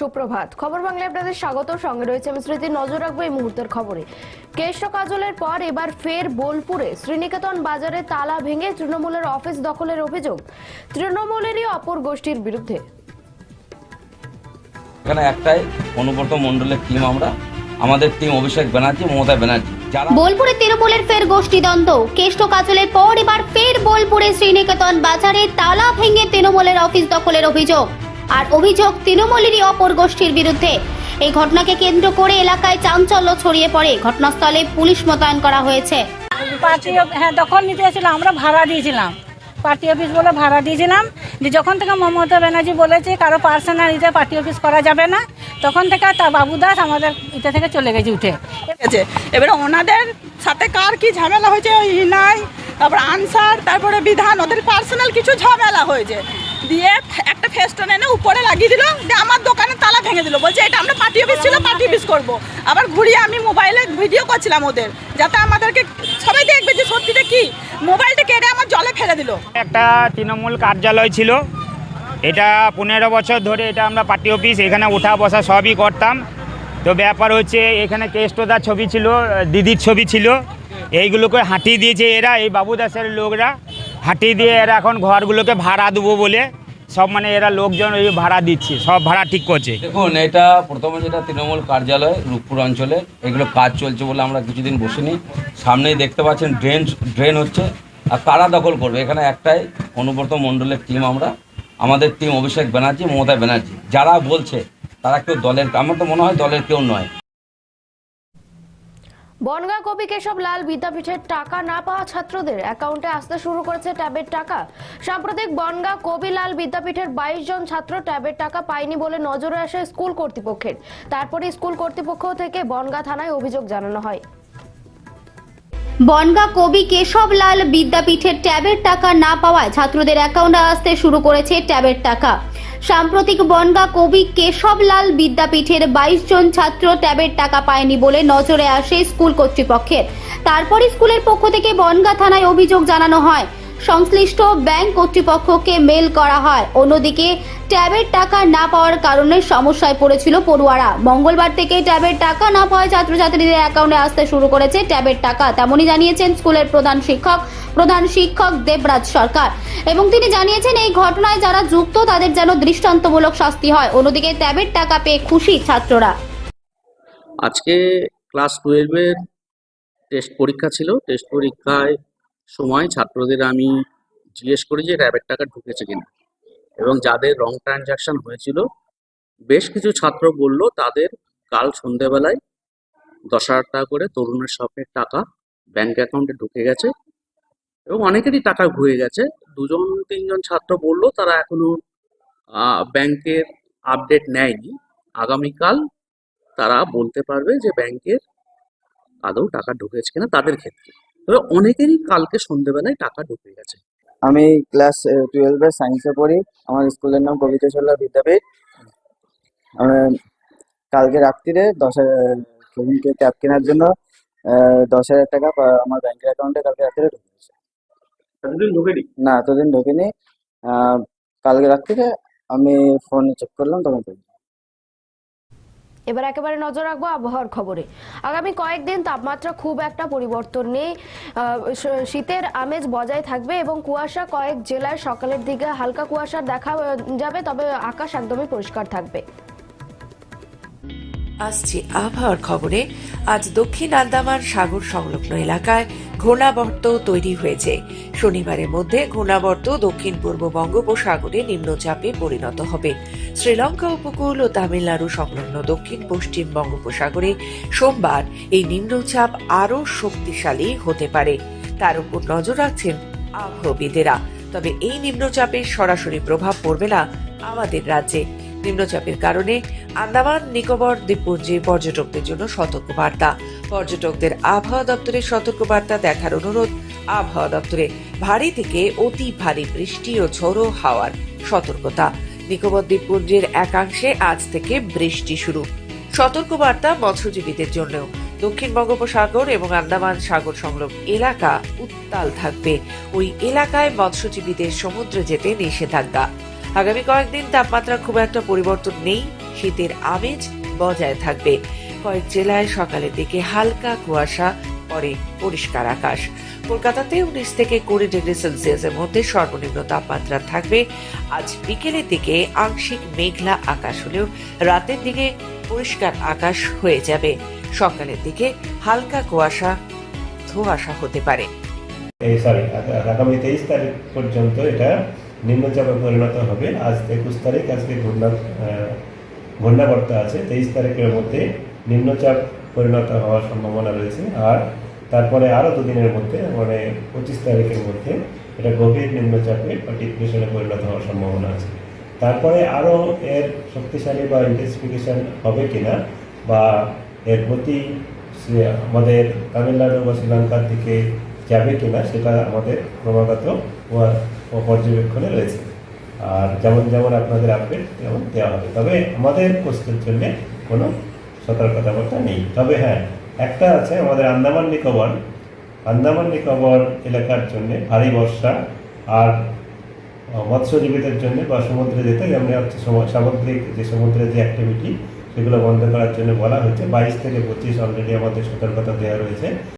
সুপ্রভাত। খবর বাংলায় আপনাদের স্বাগত। সঙ্গে রয়েছে আমি স্মৃতি নজর রাখব এই মুহূর্তের খবরে। কেষ্ট কাজলের পর এবার ফের বোলপুরে শ্রীনিকেতন বাজারে তালা ভেঙে তৃণমূলের অফিস দখলের অভিযোগ। তৃণমূলেরই অপর গোষ্ঠীর বিরুদ্ধে। এখানে একটাই অনুব্রত মণ্ডলের টিম আমরা। আমাদের টিম অভিষেক ব্যানার্জি মমতা ব্যানার্জি। বোলপুরে তৃণমূলের ফের গোষ্ঠীদ্বন্দ্ব কেষ্ট কাজলের পর এবার ফের বোলপুরে শ্রীনিকেতন বাজারে তালা ভেঙে তৃণমূলের অফিস দখলের অভিযোগ। আর অভিযোগ তৃণমূলেরই অপর গোষ্ঠীর বিরুদ্ধে। এই ঘটনাকে কেন্দ্র করে এলাকায় চাঞ্চল্য ছড়িয়ে পড়ে। ঘটনাস্থলে পুলিশ মোতায়েন করা হয়েছে। পার্টি হ্যাঁ দখল নিতে এসেছিল আমরা ভাড়া দিয়েছিলাম। পার্টি অফিস বলে ভাড়া দিয়েছিলাম। যে যখন থেকে মমতা ব্যানার্জি বলেছে কারও পার্সোনাল ইতে পার্টি অফিস করা যাবে না তখন থেকে তা বাবু দাস আমাদের ইতে থেকে চলে গেছে উঠে। গেছে। এবারে ওনাদের সাথে কার কি ঝামেলা হয়েছে ওই হিনাই তারপর আনসার তারপরে বিধান ওদের পার্সোনাল কিছু ঝামেলা হয়েছে। দিয়ে একটা ফেস্টন এনে উপরে লাগিয়ে দিল, দিয়ে আমার দোকানে তালা ভেঙে দিল। বলছে, এটা আমরা পার্টি অফিস ছিল, পার্টি অফিস করব। আবার ঘুরিয়ে আমি মোবাইলে ভিডিও করছিলাম ওদের, যাতে আমাদেরকে সবাই দেখবে যে সত্যিটা কি। মোবাইলটা কেটে আমার জলে ফেলে দিল। একটা তৃণমূল কার্যালয় ছিল। এটা পনেরো বছর ধরে এটা আমরা পার্টি অফিস, এখানে ওঠা বসা সবই করতাম। তো ব্যাপার হচ্ছে, এখানে কেষ্টদার ছবি ছিল, দিদির ছবি ছিল। এইগুলোকে হাঁটিয়ে দিয়েছে এরা, এই বাবুদাসের লোকরা। হাঁটিয়ে দিয়ে এরা এখন ঘরগুলোকে ভাড়া দেবো বলে সব মানে এরা লোকজন ওই ভাড়া দিচ্ছে, সব ভাড়া ঠিক করছে। দেখুন, এটা প্রথমে যেটা তৃণমূল কার্যালয়, রূপপুর অঞ্চলে, এগুলো কাজ চলছে বলে আমরা কিছুদিন বসিনি। সামনেই দেখতে পাচ্ছেন, ড্রেন ড্রেন হচ্ছে, আর কারা দখল করবে। এখানে একটাই অনুব্রত মণ্ডলের টিম আমরা, আমাদের টিম অভিষেক ব্যানার্জি, মমতা ব্যানার্জি। যারা বলছে, তারা কেউ দলের, আমার তো মনে হয় দলের কেউ নয়। বনগা কবি কেশব লাল বিদ্যাপীঠের টাকা না পাওয়া ছাত্রদের অ্যাকাউন্টে আসতে শুরু করেছে ট্যাবের টাকা। সাম্প্রতিক বনগা কবিলাল বিদ্যাপীঠের বাইশ জন ছাত্র ট্যাবের টাকা পায়নি বলে নজরে আসে স্কুল কর্তৃপক্ষের। তারপরে স্কুল কর্তৃপক্ষ থেকে বনগা থানায় অভিযোগ জানানো হয়। বনগা কবি কেশবলাল বিদ্যাপীঠের ট্যাবের টাকা না পাওয়ায় ছাত্রদের অ্যাকাউন্টে আসতে শুরু করেছে ট্যাবের টাকা। সাম্প্রতিক বনগা কবি কেশবলাল বিদ্যাপীঠের বাইশ জন ছাত্র ট্যাবের টাকা পায়নি বলে নজরে আসে স্কুল কর্তৃপক্ষের। তারপর স্কুলের পক্ষ থেকে বনগা থানায় অভিযোগ জানানো হয়। সংশ্লিষ্ট ব্যাংক কর্তৃপক্ষকে মেল করা হয়। অন্যদিকে, ট্যাবের টাকা না পাওয়ার কারণে সমস্যায় পড়েছিল পড়ুয়ারা। মঙ্গলবার থেকে ট্যাবের টাকা না পাওয়ায় ছাত্রছাত্রীদের অ্যাকাউন্টে আসতে শুরু করেছে ট্যাবের টাকা, তেমনই জানিয়েছেন স্কুলের প্রধান শিক্ষক প্রধান শিক্ষক দেবরাজ সরকার। এবং তিনি জানিয়েছেন, এই ঘটনায় যারা যুক্ত, তাদের যেন দৃষ্টান্তমূলক শাস্তি হয়। অন্যদিকে, ট্যাবের টাকা পেয়ে খুশি ছাত্ররা। আজকে ক্লাস টুয়েলভের টেস্ট পরীক্ষা ছিল। টেস্ট পরীক্ষায় সময় ছাত্রদের আমি জিজ্ঞেস করি যে, র্যাবের টাকা ঢুকেছে কিনা? এবং যাদের রং ট্রানজাকশন হয়েছিল, বেশ কিছু ছাত্র বলল, তাদের কাল সন্ধেবেলায় দশ হাজার টাকা করে তরুণের স্বপ্নের টাকা ব্যাংক অ্যাকাউন্টে ঢুকে গেছে এবং অনেকেরই টাকা ঘুরে গেছে। দুজন, তিনজন ছাত্র বলল, তারা এখনও ব্যাংকের আপডেট নেয়নি। আগামীকাল তারা বলতে পারবে যে ব্যাংকের আদৌ টাকা ঢুকেছে কিনা তাদের ক্ষেত্রে। তবে অনেকেরই কালকে সন্ধ্যেবেলায় টাকা ঢুকে গেছে। আমি ক্লাস টুয়েলভে সায়েন্সে পড়ি। আমার স্কুলের নাম কবিতেশ্বর বিদ্যাপীঠ। কালকে রাত্রিরে দশ হাজার ক্যাব কেনার জন্য দশ হাজার টাকা আমার ব্যাংকের অ্যাকাউন্টে কালকে রাত্রে ঢুকেছে এতদিন ঢুকেনি? না এতদিন ঢোকেনি। আহ, কালকে রাত্রিরে আমি ফোন চেক করলাম তখন। এবার একেবারে নজর রাখব আবহাওয়ার খবরে। আগামী কয়েকদিন তাপমাত্রা খুব একটা পরিবর্তন নেই। শীতের আমেজ বজায় থাকবে এবং কুয়াশা কয়েক জেলায় সকালের দিকে হালকা কুয়াশার দেখা যাবে, তবে আকাশ একদমই পরিষ্কার থাকবে। আসছে আবহাওয়ার খবরে। আজ দক্ষিণ আন্দামান সাগর সংলগ্ন এলাকায় ঘূর্ণাবর্ত তৈরি হয়েছে। শনিবারের মধ্যে ঘূর্ণাবর্ত দক্ষিণ পূর্ব বঙ্গোপসাগরে নিম্নচাপে পরিণত হবে। শ্রীলঙ্কা উপকূল ও তামিলনাড়ু সংলগ্ন দক্ষিণ পশ্চিম বঙ্গোপসাগরে সোমবার এই নিম্নচাপ আরও শক্তিশালী হতে পারে। তার উপর নজর রাখছেন আবহাওয়াবিদেরা। তবে এই নিম্নচাপের সরাসরি প্রভাব পড়বে না আমাদের রাজ্যে। নিম্নচাপের কারণে আন্দামান, নিকোবর দ্বীপপুঞ্জে পর্যটকদের জন্য সতর্কবার্তা। পর্যটকদের আবহাওয়া দপ্তরের সতর্কবার্তা দেখার অনুরোধ, আবহাওয়া দপ্তরে ভারী থেকে অতি ভারী বৃষ্টি ও ঝোড়ো হাওয়ার সতর্কতা। নিকোবর দ্বীপপুঞ্জের একাংশে আজ থেকে বৃষ্টি শুরু। সতর্কবার্তা মৎস্যজীবীদের জন্যও। দক্ষিণ বঙ্গোপসাগর এবং আন্দামান সাগর সংলগ্ন এলাকা উত্তাল থাকবে। ওই এলাকায় মৎস্যজীবীদের সমুদ্রে যেতে নিষেধাজ্ঞা। আগামী কয়েকদিন তাপমাত্রা খুব একটা পরিবর্তন নেই, শীতের আমেজ বজায় থাকবে। কয়েক জেলায় সকালের দিকে হালকা কুয়াশা, পরে পরিষ্কার আকাশ। কলকাতাতে উনিশ থেকে কুড়ি ডিগ্রি সেলসিয়াসের মধ্যে সর্বনিম্ন তাপমাত্রা থাকবে। আজ বিকেলের দিকে আংশিক মেঘলা আকাশ হলেও রাতের দিকে পরিষ্কার আকাশ হয়ে যাবে। সকালের দিকে হালকা কুয়াশা, ধোঁয়াশা হতে পারে। এই সরি আগামী তেইশ তারিখ পর্যন্ত এটা নিম্নচাপে পরিণত হবে। আজ একুশ তারিখ, আজকে ঘূর্ণা ঘূর্ণাবর্ত আছে। তেইশ তারিখের মধ্যে নিম্নচাপ পরিণত হওয়ার সম্ভাবনা রয়েছে। আর তারপরে আরও দুদিনের মধ্যে মানে পঁচিশ তারিখের মধ্যে এটা গভীর নিম্নচাপে বা ডিপ্রেশনে পরিণত হওয়ার সম্ভাবনা আছে। তারপরে আরও এর শক্তিশালী বা ইন্টেন্সিফিকেশন হবে কিনা বা এর সে আমাদের তামিলনাড়ু বা শ্রীলঙ্কার দিকে যাবে কিনা, সেটা আমাদের ক্রমাগত ও- পর্যবেক্ষণে রয়েছে। আর যেমন যেমন আপনাদের আপডেট তেমন দেওয়া হবে। তবে আমাদের কোস্টের জন্য কোনো সতর্কতাবার্তা নেই। তবে হ্যাঁ একটা আছে আমাদের আন্দামান নিকোবর। আন্দামান নিকোবর এলাকার জন্য ভারী বর্ষা আর মৎস্যজীবীদের জন্য বা সমুদ্রে যেতে যেমন হচ্ছে সামুদ্রিক যে সমুদ্রের যে অ্যাক্টিভিটি সেগুলো বন্ধ করার জন্য বলা হয়েছে। বাইশ থেকে পঁচিশ অলরেডি আমাদের সতর্কতা দেওয়া রয়েছে।